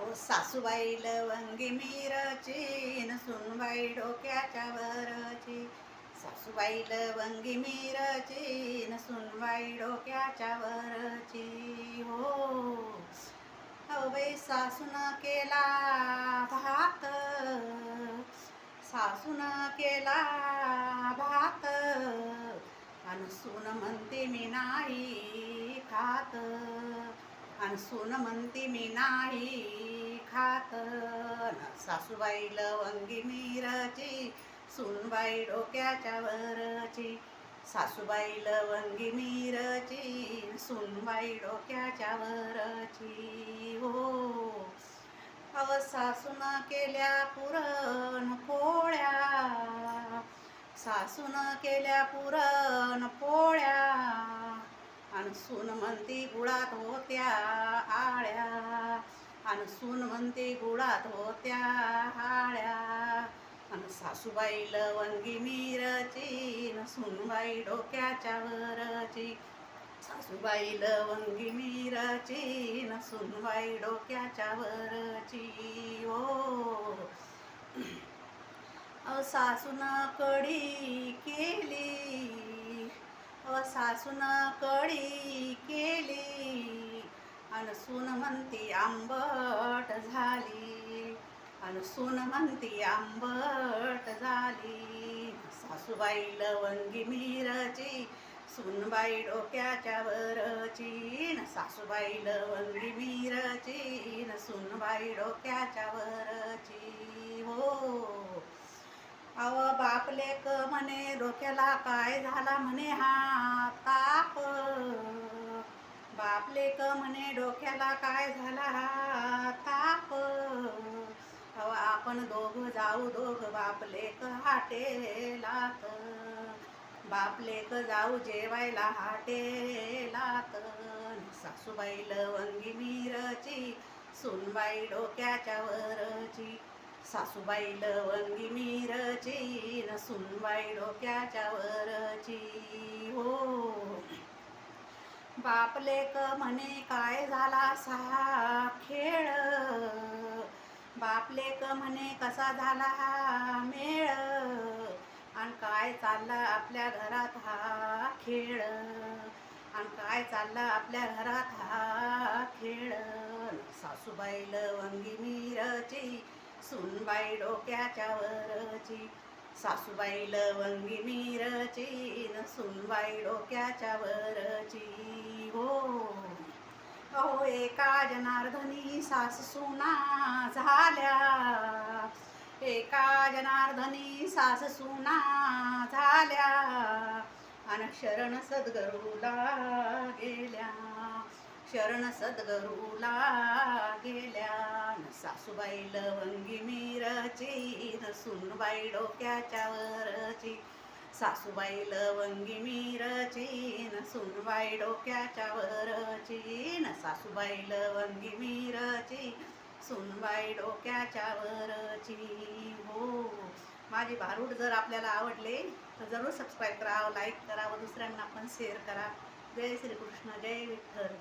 अहो सासूबाईल वंगी मिरची न सुनबाई डोक्याच्या वरची. सासूबाईल वंगी मिरची न सुनबाई डोक्याच्या वरची. हो. अहो बाई सासून केला भात. सासून केला भात. आणि सून म्हणते मी नाही खात. आणि सून म्हणते मी नाही खात सासूबाई लवंगी मिरची सूनबाई डोक्याच्या वरची. सासूबाई लवंगी मिरची सूनबाई डोक्याच्या वरची. हो अव सासून केल्या पुरण पोळ्या. सासून केल्या पुरण पोळ्या. आणि सून म्हणती गुळात होत्या आळ्या. आणि सून म्हणते गुळात होत्या हाळ्या. आणि सासूबाई लवंगी मिरची न सूनबाई डोक्याच्या वरची. सासूबाई लवंगी मिरची न सूनबाई डोक्याच्या वरची. ओ. सासून कडी केली. अ सासून कडी केली. अन सून म्हणती आंबट झाली. अन सून म्हणती आंबट झाली. सासूबाई लवंगी मिरची सुनबाई डोक्याच्या वरची न सासूबाई लवंगी मिरची न सुनबाई डोक्याच्या वरची. हो. अव बापले क म्हणे डोक्याला काय झाला म्हणे हा ताप बापले क म्हणे डोक्याला काय झाला हा ताप? आपण दोघ जाऊ दोघ बापले क हाटेलात बापले क जाऊ जेवायला हाटेलात सासूबाई लवंगी मिरची सुनबाई डोक्याच्या वरची. सासूबाई लवंगी मिरची न सुनबाई डोक्याच्या वरची. हो. बापले क म्हणे काय झाला सा खेळ? बापले क म्हणे कसा झाला हा मेळ? आणि काय चालला आपल्या घरात हा खेळ? आणि काय चालला आपल्या घरात हा खेळ? सासूबाई लवंगी मिरची सुनबाई डोक्याच्या वरची सासूबाई लवंगी मिरची न सुनबाई डोक्याच्या वरची. हो. अहो एका जनार्दनी सास सुना झाल्या. एका जनार्दनी सास सुना झाल्या. आणि शरण सद्गरुला गेल्या. शरण सद्गरुला गेल्या न सासूबाई लवंगी मिरची न सुनबाई डोक्याच्या वरची सासूबाई लवंगी मिरची सुनबाई डोक्याच्या वरची सासूबाई लवंगी मिरची सुनबाई डोक्याच्या वरची हो माझे भारूड जर आपल्याला आवडले तर जरूर सबस्क्राईब करा लाईक करा व दुसऱ्यांना पण शेअर करा. जय श्रीकृष्ण जय विठ्ठल.